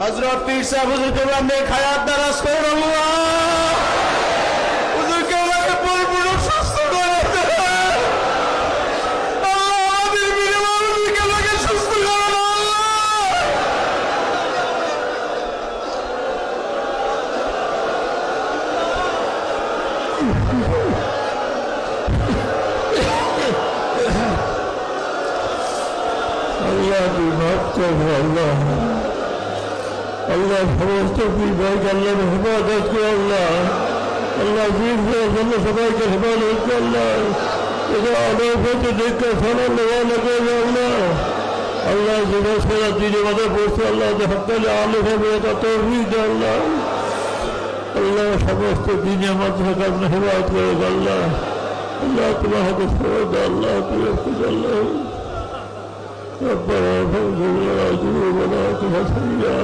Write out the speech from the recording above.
হজরত পীর সাহেব হুজুর কেবলাম নেক হায়াত দারাজ করুন আল্লাহ হুজুর কেবলামকে পরিপূর্ণ الله فوز توفيق بارك الله بحفاظك يا الله الله فيك فوز الله فضائك حفاظتك يا الله إذا أضافت دقة فلا نوالك يا الله الله زباس فلا دين وضع بوس الله ده حق العالف بيت توفيق يا الله الله সমস্ত দিনে মাদ্রাসা কারণে হেফাজত حفاظك يا الله الله হাতে ফেরত الله তুমি الله ربنا فاغفر لنا ذنوبنا وكفر